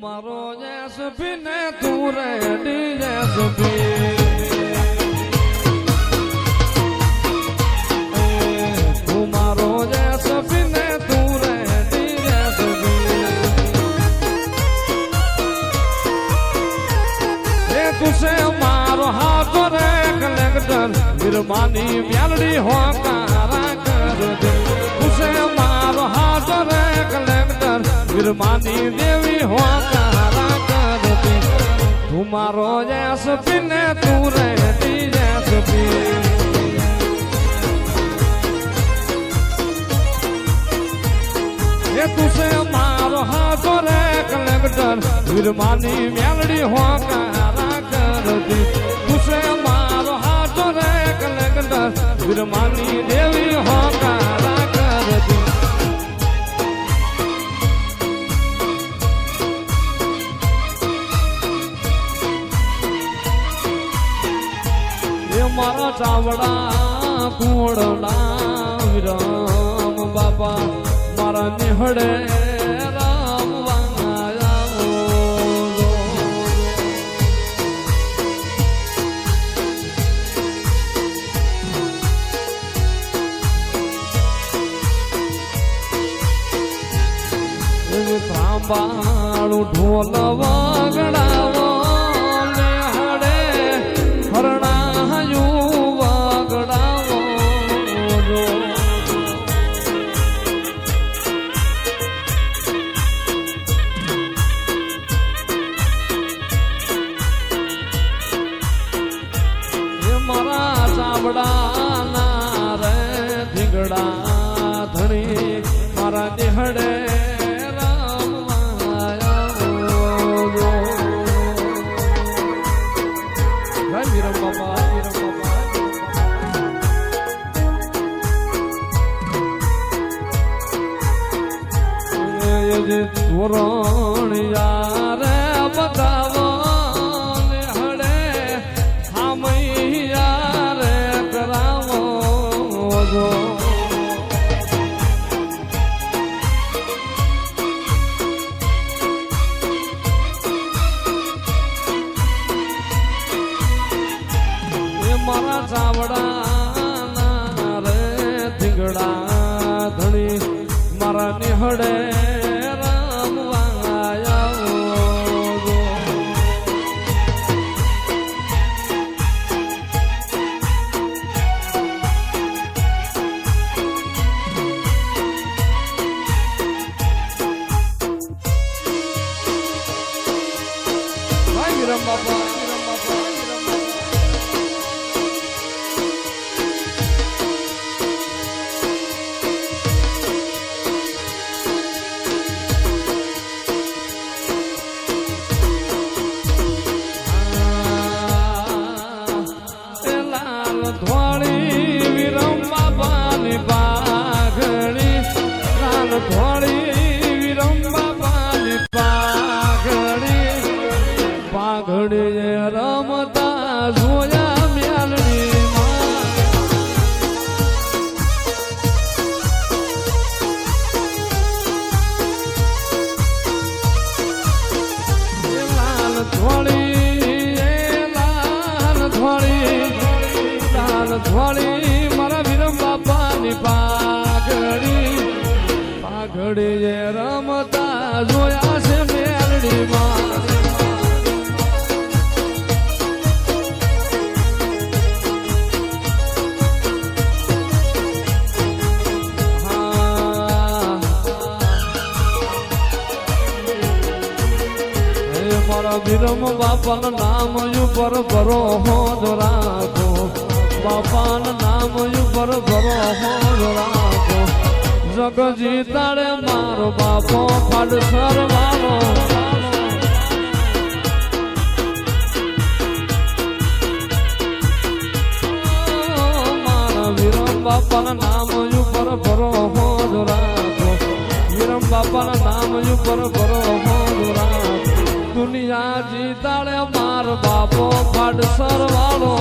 મારો જેસપી ને તું રેડી એ તુસે મારો હાથ રે કલેક્ટર વિરમાની વ્યાલડી હોકારા કર દે વિરમાની દેવી હો તારા કરતી. તું મારો જેસપી પીને તું રેડી જેસપી. એ તુસે મારો હાથો રે કલેક્ટર વીરમાની મેલડી હોકારા કરતી. તુસે મારો હાથો રે કલેક્ટર વીરમાની દેવી હોકારા કરતી મારા ચાવડા કુંડલા વિરામ બાપા મારા નિહળે રામ વાયા ત્રાંબાળું ઢોલ વગડાવો. મારા ચાવડાના રે ધીંગડા ધણી મારા નિહળે રામ મારા ચાવડા રે ધીંગડા ધણી મારા નિહળે ધોળી મારા વિરમ બાપાની પાઘડી પાઘડી રમતા જોયા હે મારા વિરમ બાપાના નામ ઉપર ભરો હોજ રાખો. બાપાન નામ ઉપર ભરો હોજ રાખો. જગજી તારે મારો બાપો ફાડ સરવાનો બાપાના નામ ઉપર ભરો હોજ રાખો. વિરમ બાપાના નામ ઉપર ભરો દુનિયા જીતાડે માર બાપો ફાડ સરવાળો.